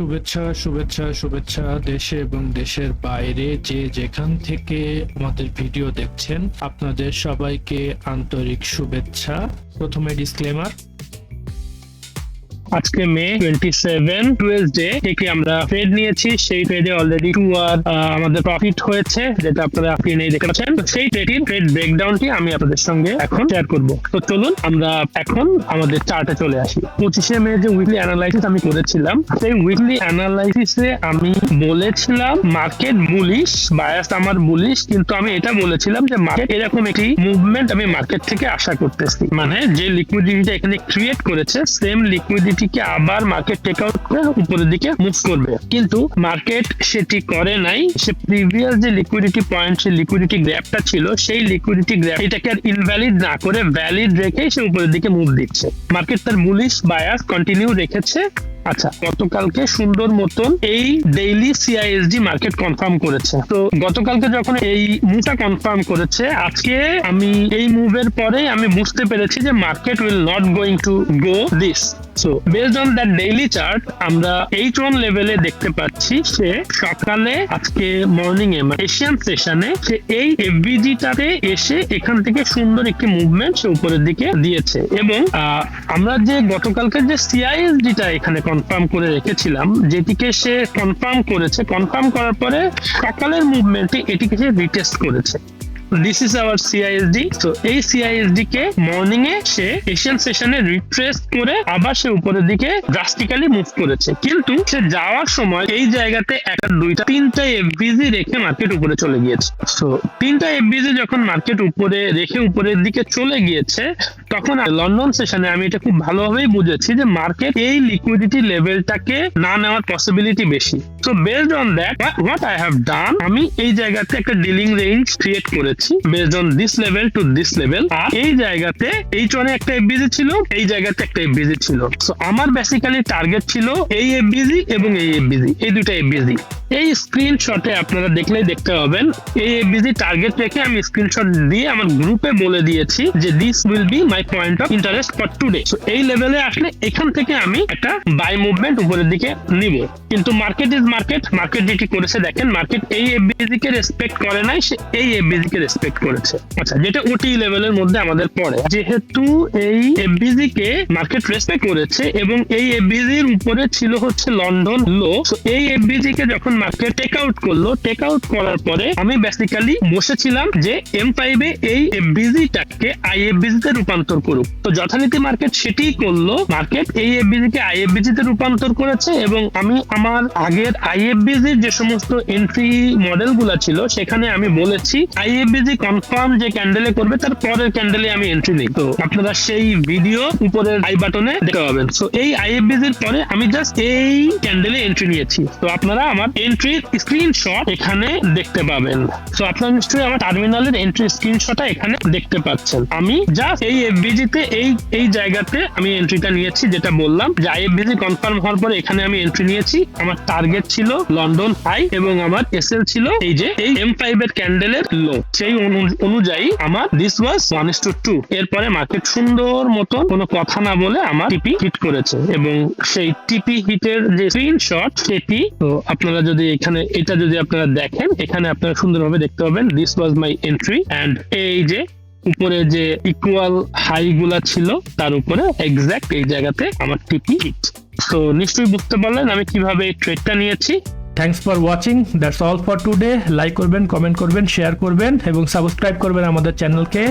শুভেচ্ছা শুভেচ্ছা শুভেচ্ছা দেশে এবং দেশের বাইরে যে যেখান থেকে আমাদের ভিডিও দেখছেন, আপনাদের সবাইকে আন্তরিক শুভেচ্ছা। প্রথমে ডিসক্লেমার আজকে মে টোয়েন্টি সেভেন টুয়েলভডে থেকে আমরা ট্রেড নিয়েছি। সেই ট্রেডে অলরেডি টু আর আমাদের প্রফিট হয়েছে, যেটা আপনারা স্ক্রিনে দেখতে পাচ্ছেন। সেই ট্রেডের ট্রেড ব্রেকডাউনটি আমি আপনাদের সঙ্গে এখন শেয়ার করব। তো চলুন আমরা এখন আমাদের চার্টে চলে আসি। পঁচিশে মে যে উইকলি অ্যানালাইসিস আমি করেছিলাম, সেই উইকলি অ্যানালাইসিসে আমি বলেছিলাম মার্কেট বুলিশ বায়াস আমার বুলিশ কিন্তু আমি এটা বলেছিলাম যে মার্কেট এরকম একটি মুভমেন্ট আমি মার্কেট থেকে আশা করতেছি। মানে যে লিকুইডিটিটা এখানে ক্রিয়েট করেছে সেম লিকুইডিটিকে আবার মার্কেট টেক আউট করে উপরের দিকে মুভ করবে। কিন্তু মার্কেট সেটি করে নাই। সে প্রিভিয়াস যে লিকুইডিটি পয়েন্ট সেই লিকুইডিটি গ্র্যাপটা ছিল, সেই লিকুইডিটি গ্র্যাপ এটাকে আর ইনভ্যালিড না করে ভ্যালিড রেখে সে উপরের দিকে মুভ দিচ্ছে। মার্কেট তার বুলিশ বায়াস কন্টিনিউ রেখেছে। আচ্ছা গতকালকে সুন্দর মতন এই ডেইলি সিআইএসডি মার্কেট কনফার্ম করেছে। তো গতকালকে যখন এই মুভটা কনফার্ম করেছে, আজকে আমি এই মুভের পরে আমি বুঝতে পেরেছি যে market will not going to go this so based on that daily chart আমরা এইচ ওয়ান লেভেলে দেখতে পাচ্ছি সে সকালে আজকে মর্নিং এ এশিয়ান সেশনে সে এই এফবিজিটাতে এসে এখান থেকে সুন্দর একটি মুভমেন্ট সে উপরের দিকে দিয়েছে। এবং আমরা যে গতকালকে যে সিআইএসডিটা এখানে কনফার্ম করে রেখেছিলাম, যেটিকে সে কনফার্ম করেছে কনফার্ম করার পরে সকালের মুভমেন্টে এটিকে সে রিটেস্ট করেছে। দিস ইজ আওয়ার সিআইএসডি তো এই সিআইএসডি কে মর্নিং এ সে এশিয়ান সেশনে রিট্রেস করে আবার সে উপরের দিকে ড্রাস্টিক্যালি মুভ করেছে। কিন্তু সে যাওয়ার সময় এই জায়গাতে একটা, দুইটা, তিনটা এফবিজি রেখে মার্কেট উপরে চলে গিয়েছে। সো তিনটা এফবিজি যখন মার্কেট উপরে রেখে উপরের দিকে চলে গিয়েছে, তখন লন্ডন সেশনে আমি এটা খুব ভালোভাবেই বুঝেছি যে মার্কেট এই লিকুইডিটি লেভেলটাকে না নেওয়ার পসিবিলিটি বেশি। So based on that what I have done আমি এই জায়গাতে একটা ডিলিং রেঞ্জ ক্রিয়েট করেছি based on this level to this level আর এই জায়গাতে এই চনে একটা এফবিজি ছিল, এই জায়গাতে একটা এফবিজি ছিল। সো আমার বেসিক্যালি টার্গেট ছিল এই এফবিজি এবং এই এফবিজি এই দুটো এফবিজি এই স্ক্রিনশটে আপনারা দেখলেই দেখতে পাবেন, এই এফবিজি টার্গেট রেখে আমি স্ক্রিনশট দিয়ে আমার গ্রুপে বলে দিয়েছি যে this will be my point of interest for today এই লেভেলে আসলে এখান থেকে আমি একটা বাই মুভমেন্ট উপরের দিকে নিব। কিন্তু মার্কেট ইজ মার্কেট মার্কেট যেটি করেছে, দেখেন মার্কেট এই এফবিজি কে রেসপেক্ট করে নাই, সে এই এফবিজি কে রেসপেক্ট করেছে। আচ্ছা যেটা ওটি লেভেলের মধ্যে আমাদের পড়ে, যেহেতু এই এফবিজি কে মার্কেট রেসপেক্ট করেছে এবং এই এফবিজি এর উপরে ছিল হচ্ছে লন্ডন লো এই এফবিজি কে যখন মার্কেট টেক আউট করল টেক আউট করার পরে আমি বেসিক্যালি বসেছিলাম যে এম ফাইভে এই এফবিজিটাকে আইএফবিজি তে রূপান্তর করুক। তো যথারীতি মার্কেট সেটিই করল মার্কেট এই এফবিজি কে আইএফবিজি তে রূপান্তর করেছে এবং আমি আমার আগের আইএফবিজির যে সমস্ত এন্ট্রি মডেলগুলা ছিল, সেখানে আমি বলেছি আইএফবিজি কনফার্ম যে ক্যান্ডেলে করবে, তার পরের ক্যান্ডেলে আমি এন্ট্রি নিই। তো আপনারা সেই ভিডিও উপরের আই বাটনে দেখতে পাবেন। সো এই আইএফবিজির পরে আমি জাস্ট এই ক্যান্ডেলে এন্ট্রি নিয়েছি। তো আপনারা আমার এন্ট্রির স্ক্রিনশট এখানে দেখতে পাবেন। তো আপনারা নিশ্চয়ই আমার টার্মিনালের এন্ট্রি স্ক্রিনশটটা এখানে দেখতে পাচ্ছেন। আমি জাস্ট এই এফবিজি তে এই এই জায়গাতে আমি এন্ট্রিটা নিয়েছি, যেটা বললাম যে আইএফবিজি কনফার্ম হওয়ার পরে এখানে আমি এন্ট্রি নিয়েছি। আমার টার্গেট ছিল লন্ডন হাই এবং আমার এসএল ছিল এই যে এই এম ফাইভ এর ক্যান্ডেলের লো সেই অনু- অনুযায়ী আমার this was one is to two এরপরে মার্কেট সুন্দর মতো কোনো কথা না বলে আমার টিপি হিট করেছে এবং সেই টিপি হিটের যে স্ক্রিনশট সেটি তো আপনারা যদি এখানে, এটা যদি আপনারা দেখেন, এখানে আপনারা সুন্দরভাবে দেখতে পাবেন this was my entry and এই যে উপরে যে ইকুয়াল হাই গুলা ছিল, তার উপরে এক্সাক্ট এই জায়গাতে আমার টিপি হিট তো নিশ্চয়ই বুঝতে পারলেন আমি কীভাবে এই ট্রেডটা নিয়েছি। Thanks for watching that's all for today like করবেন কমেন্ট করবেন শেয়ার করবেন এবং সাবস্ক্রাইব করবেন আমাদের চ্যানেলকে